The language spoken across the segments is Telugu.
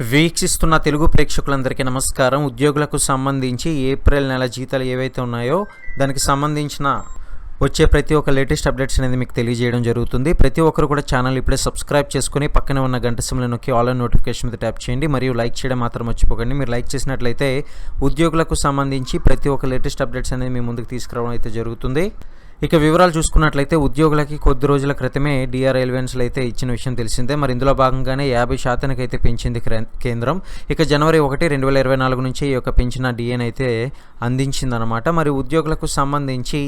వీక్షిస్తున్న తెలుగు ప్రేక్షకులందరికీ నమస్కారం. ఉద్యోగులకు సంబంధించి ఏప్రిల్ నెల జీతాలు ఏవైతే ఉన్నాయో దానికి సంబంధించిన వచ్చే ప్రతి ఒక్క లేటెస్ట్ అప్డేట్స్ అనేది మీకు తెలియజేయడం జరుగుతుంది. ప్రతి ఒక్కరు కూడా ఛానల్ ఇప్పుడే సబ్స్క్రైబ్ చేసుకుని పక్కనే ఉన్న గంట సిమ్లో నొక్కి ఆల్ నోటిఫికేషన్ మీద ట్యాప్ చేయండి. మరియు లైక్ చేయడం మాత్రం మర్చిపోకండి. మీరు లైక్ చేసినట్లయితే ఉద్యోగులకు సంబంధించి ప్రతి ఒక్క లేటెస్ట్ అప్డేట్స్ అనేది మీ ముందుకు తీసుకురావడం అయితే జరుగుతుంది. ఇక వివరాలు చూసుకున్నట్లయితే ఉద్యోగులకి కొద్ది రోజుల క్రితమే డిఆర్ ఎలివెన్స్లు అయితే ఇచ్చిన విషయం తెలిసిందే. మరి ఇందులో భాగంగానే యాభై శాతానికి అయితే పెంచింది కేంద్రం. ఇక జనవరి ఒకటి రెండు వేల ఇరవై నాలుగు నుంచి ఈ యొక్క పెంచిన డిఎన్ అయితే అందించిందనమాట మరి ఉద్యోగులకు సంబంధించి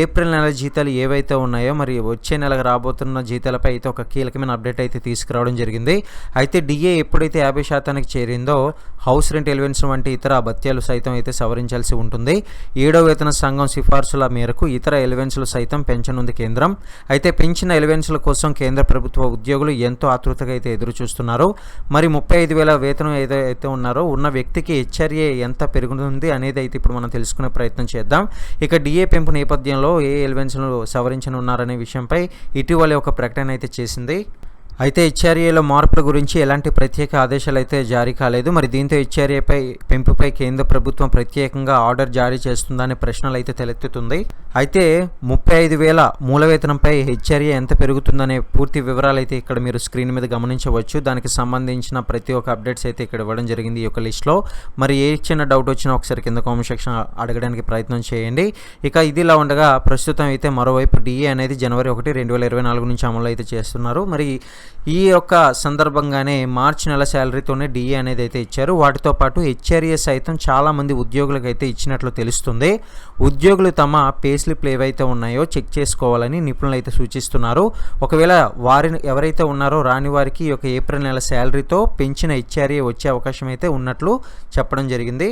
ఏప్రిల్ నెల జీతాలు ఏవైతే ఉన్నాయో మరి వచ్చే నెలకు రాబోతున్న జీతాలపై అయితే ఒక కీలకమైన అప్డేట్ అయితే తీసుకురావడం జరిగింది. అయితే డిఏ ఎప్పుడైతే యాభై శాతానికి చేరిందో హౌస్ రెంట్ ఎలివెన్స్ వంటి ఇతర భత్యాలు సైతం అయితే సవరించాల్సి ఉంటుంది. ఏడో వేతన సంఘం సిఫార్సుల మేరకు ఇతర ఎలివెన్స్లు సైతం పెంచనుంది కేంద్రం. అయితే పెంచిన ఎలివెన్స్ల కోసం కేంద్ర ప్రభుత్వ ఉద్యోగులు ఎంతో ఆతృతగా అయితే ఎదురు చూస్తున్నారు మరి ముప్పై ఐదు వేల వేతనం ఏదైతే ఉన్నారో ఉన్న వ్యక్తికి హెచ్ఆర్ఏ ఎంత పెరుగుతుంది అనేది అయితే ఇప్పుడు మనం తెలుసుకునే ప్రయత్నం చేద్దాం. ఇక డిఏ పెంపు నేపథ్యంలో ఏ ఎలివెన్స్ను సవరించనున్నారనే విషయంపై ఇటీవలే ఒక ప్రకటన అయితే చేసింది. అయితే హెచ్ఆర్ఏలో మార్పుల గురించి ఎలాంటి ప్రత్యేక ఆదేశాలు అయితే జారీ కాలేదు. మరి దీంతో హెచ్ఆర్ఏపై పెంపుపై కేంద్ర ప్రభుత్వం ప్రత్యేకంగా ఆర్డర్ జారీ చేస్తుందనే ప్రశ్నలు అయితే తలెత్తుతుంది. అయితే ముప్పై ఐదు వేల మూల వేతనంపై హెచ్ఆర్ఏ ఎంత పెరుగుతుందనే పూర్తి వివరాలు అయితే ఇక్కడ మీరు స్క్రీన్ మీద గమనించవచ్చు. దానికి సంబంధించిన ప్రతి ఒక్క అప్డేట్స్ అయితే ఇక్కడ ఇవ్వడం జరిగింది ఈ యొక్క లిస్ట్లో. మరి ఏ చిన్న డౌట్ వచ్చినా ఒకసారి కింద కామెంట్ సెక్షన్ అడగడానికి ప్రయత్నం చేయండి. ఇక ఇదిలా ఉండగా ప్రస్తుతం అయితే మరోవైపు డిఏ అనేది జనవరి ఒకటి రెండు వేల ఇరవై నాలుగు నుంచి అమలు అయితే చేస్తున్నారు. మరి ఈ యొక్క సందర్భంగానే మార్చి నెల శాలరీతోనే డిఏ అనేది అయితే ఇచ్చారు. వాటితో పాటు హెచ్ఆర్ఏ సైతం చాలామంది ఉద్యోగులకు అయితే ఇచ్చినట్లు తెలుస్తుంది. ఉద్యోగులు తమ పే స్లిప్లు ఏవైతే ఉన్నాయో చెక్ చేసుకోవాలని నిపుణులు అయితే సూచిస్తున్నారు. ఒకవేళ వారిని ఎవరైతే ఉన్నారో రాని వారికి ఈ యొక్క ఏప్రిల్ నెల శాలరీతో పెంచిన హెచ్ఆర్ఏ వచ్చే అవకాశం అయితే ఉన్నట్లు చెప్పడం జరిగింది.